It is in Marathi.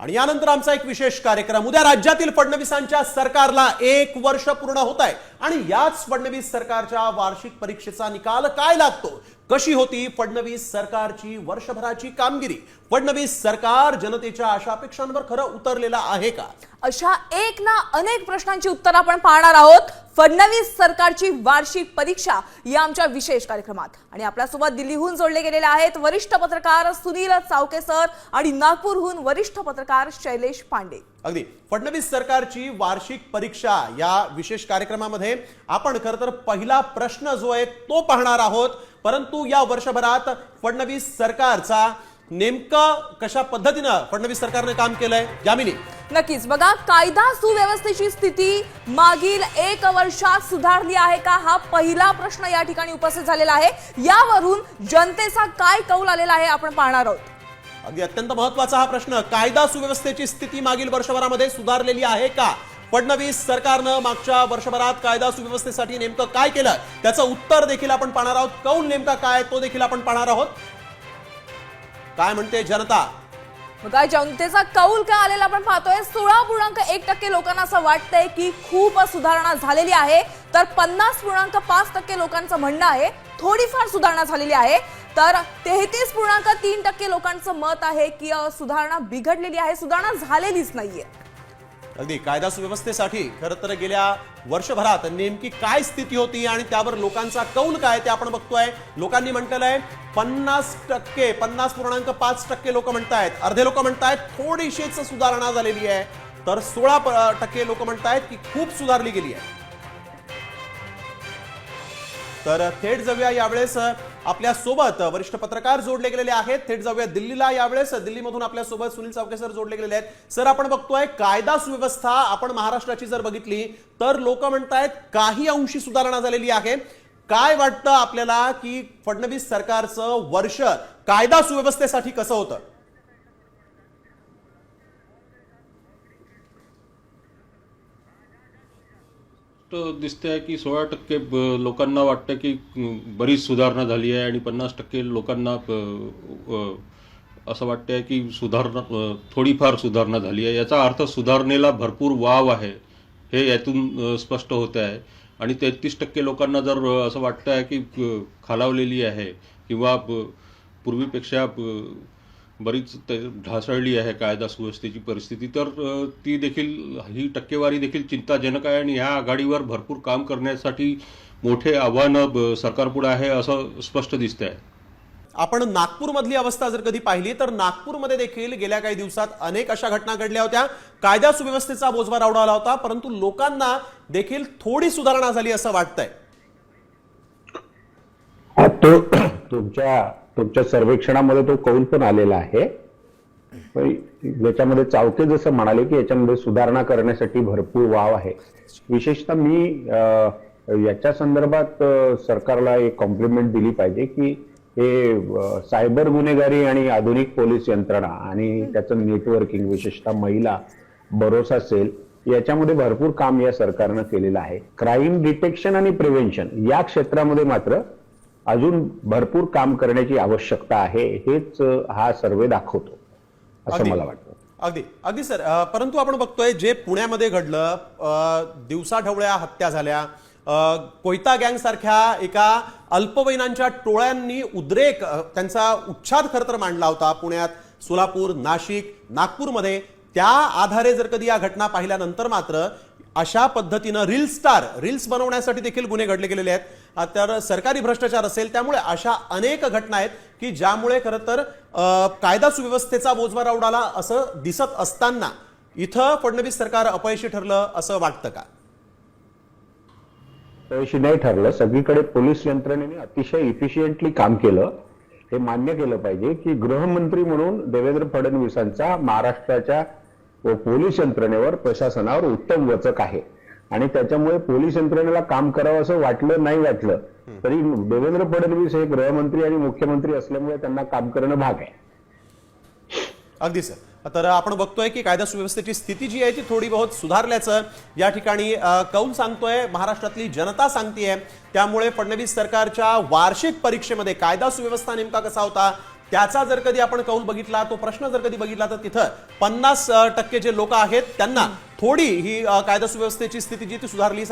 आणि यानंतर आमचा एक विशेष कार्यक्रम. उद्या राज्यातील फडणवीसांच्या सरकारला एक वर्ष पूर्ण होत आहे. आणि याच फडणवीस सरकारच्या वार्षिक परीक्षेचा निकाल काय लागतो? कशी होती फडणवीस सरकारची वर्षभराची कामगिरी? फडणवीस सरकार जनतेच्या आशा अपेक्षांवर खरं उतरलेलं आहे का? अशा एक ना अनेक प्रश्नांची उत्तर आपण पाहणार आहोत. फडणवीस सरकारची वार्षिक परीक्षा या आमच्या विशेष कार्यक्रमात. आणि आपल्यासोबत दिल्लीहून जोडले गेलेले आहेत वरिष्ठ पत्रकार सुनील चावके सर आणि नागपूरहून वरिष्ठ पत्रकार शैलेश पांडे. अगदी. फडणवीस सरकारची वार्षिक परीक्षा या विशेष कार्यक्रमामध्ये आपण खरं तर पहिला प्रश्न जो आहे तो पाहणार आहोत. परंतु या वर्षभरात फडणवीस सरकारचा नेमकं कशा पद्धतीनं फडणवीस सरकारने काम केलंय? जामिनी. नक्कीच. बघा कायदा सुव्यवस्थेची स्थिती मागील एक वर्षात सुधारली आहे का? हा पहिला प्रश्न या ठिकाणी उपस्थित झालेला आहे. यावरून जनतेचा काय कौल आलेला आहे आपण पाहणार आहोत. अगदी अत्यंत महत्त्वाचा हा प्रश्न. कायदा सुव्यवस्थेची स्थिती मागील वर्षभरामध्ये सुधारलेली आहे का? फडणवीस सरकारनं मागच्या वर्षभरात कायदा सुव्यवस्थेसाठी नेमकं काय केलं? त्याचं उत्तर देखील आपण पाहणार आहोत. कौल नेमका काय तो देखील आपण पाहणार आहोत. काय म्हणते जनता? काय जनतेचा कौल का आलेला आपण पाहतोय. सोळा पूर्णांक एक टक्के लोकांना असं वाटतंय की खूप सुधारणा झालेली आहे. तर पन्नास पूर्णांक पाच टक्के लोकांचं म्हणणं आहे थोडीफार सुधारणा झालेली आहे. तर तेहतीस पूर्णांक तीन टक्के लोकांचं मत आहे की सुधारणा बिघडलेली आहे सुधारणा झालेलीच नाहीये. अगदी कायदा सुव्यवस्थेसाठी. खरं तर गेल्या वर्षभरात नेमकी काय स्थिती होती आणि त्यावर लोकांचा कौल काय ते आपण बघतोय. लोकांनी म्हटलेलं आहे पन्नास टक्के पन्नास पूर्णांक पाच टक्के लोक म्हणतायत. अर्धे लोक म्हणतायत थोडीशीच सुधारणा झालेली आहे. तर सोळा टक्के लोक म्हणतायत की खूप सुधारली गेली आहे. तर थेट जाऊया यावेळेस आपल्यासोबत वरिष्ठ पत्रकार जोडले गेलेले आहेत. थेट जाऊया दिल्लीला यावेळेस. दिल्लीमधून आपल्यासोबत सुनील चावके सर जोडले गेलेले आहेत. सर आपण बघतोय कायदा सुव्यवस्था आपण महाराष्ट्राची जर बघितली तर लोक म्हणतायत काही अंशी सुधारणा झालेली आहे. काय वाटतं आपल्याला की फडणवीस सरकारचं वर्ष कायदा सुव्यवस्थेसाठी कसं होतं? दिसते आहे की सोळा टक्के ब- लोकांना वाटतं की बरीच सुधारणा झाली आहे आणि पन्नास टक्के लोकांना असं वाटतं आहे की सुधारणा थोडीफार सुधारणा झाली आहे. याचा अर्थ सुधारणेला भरपूर वाव आहे हे यातून स्पष्ट होत आहे. आणि तेहतीस टक्के लोकांना जर असं वाटतं आहे की खालावलेली आहे किंवा पूर्वीपेक्षा बरीच ते- ढासळली आहे कायदा सुव्यवस्थेची परिस्थिती. तर ती देखील ही टक्केवारी देखील चिंताजनक आहे आणि ह्या आघाडीवर भरपूर काम करण्यासाठी मोठे आव्हानं सरकारपुढे आहे असं स्पष्ट दिसतंय. आपण नागपूरमधली अवस्था जर कधी पाहिली तर नागपूरमध्ये देखील गेल्या काही दिवसात अनेक अशा घटना घडल्या होत्या. कायदा सुव्यवस्थेचा बोजवार उडवला होता परंतु लोकांना देखील थोडी सुधारणा झाली असं वाटतंय. तुमच्या तुमच्या सर्वेक्षणामध्ये तो कौल पण आलेला आहे. याच्यामध्ये चावके जसं म्हणाले की याच्यामध्ये सुधारणा करण्यासाठी भरपूर वाव आहे. विशेषतः मी याच्या संदर्भात सरकारला एक कॉम्प्लिमेंट दिली पाहिजे की हे सायबर गुन्हेगारी आणि आधुनिक पोलीस यंत्रणा आणि त्याचं नेटवर्किंग विशेषतः महिला भरोसा सेल याच्यामध्ये भरपूर काम या सरकारनं केलेलं आहे. क्राईम डिटेक्शन आणि प्रिव्हेन्शन या क्षेत्रामध्ये मात्र अजून भरपूर काम करण्याची आवश्यकता आहे हेच हा सर्वे दाखवतो असं. मला वाटतं. अगदी. अगदी सर. परंतु आपण बघतोय जे पुण्यामध्ये घडलं दिवसाढवळ्या हत्या झाल्या कोयता गँग सारख्या एका अल्पवयीनांच्या टोळ्यांनी उद्रेक त्यांचा उच्छाद खरं तर मांडला होता पुण्यात सोलापूर नाशिक नागपूरमध्ये. त्या आधारे जर कधी या घटना पाहिल्यानंतर मात्र अशा पद्धतीनं रील स्टार रील्स बनवण्यासाठी देखील गुन्हे घडले गेलेले आहेत. तर सरकारी भ्रष्टाचार असेल त्यामुळे अशा अनेक घटना आहेत की ज्यामुळे खरं तर कायदा सुव्यवस्थेचा बोजवारा उडाला असं दिसत असताना इथं फडणवीस सरकार अपयशी ठरलं असं वाटतं का? अपयशी नाही ठरलं. सगळीकडे पोलीस यंत्रणेने अतिशय इफिशियंटली काम केलं. हे मान्य केलं पाहिजे की गृहमंत्री म्हणून देवेंद्र फडणवीसांचा महाराष्ट्राच्या व पोलीस यंत्रणेवर प्रशासनावर उत्तम वचक आहे. आणि त्याच्यामुळे पोलीस यंत्रणेला काम करावं असं वाटलं नाही वाटलं तरी देवेंद्र फडणवीस हे गृहमंत्री आणि मुख्यमंत्री असल्यामुळे त्यांना काम करणं भाग आहे. अगदी सर. तर आपण बघतोय की कायदा सुव्यवस्थेची स्थिती जी आहे ती थोडी बहुत सुधारल्याचं या ठिकाणी कौल सांगतोय. महाराष्ट्रातली जनता सांगतेय. त्यामुळे फडणवीस सरकारच्या वार्षिक परीक्षेमध्ये कायदा सुव्यवस्था नेमका कसा होता? त्याचा जर कधी आपण कौल बघितला तो प्रश्न जर कधी बघितला तर तिथं पन्नास टक्के जे लोक आहेत त्यांना थोडी ही कायदा सुव्यवस्थेची स्थिती जी ती सुधारली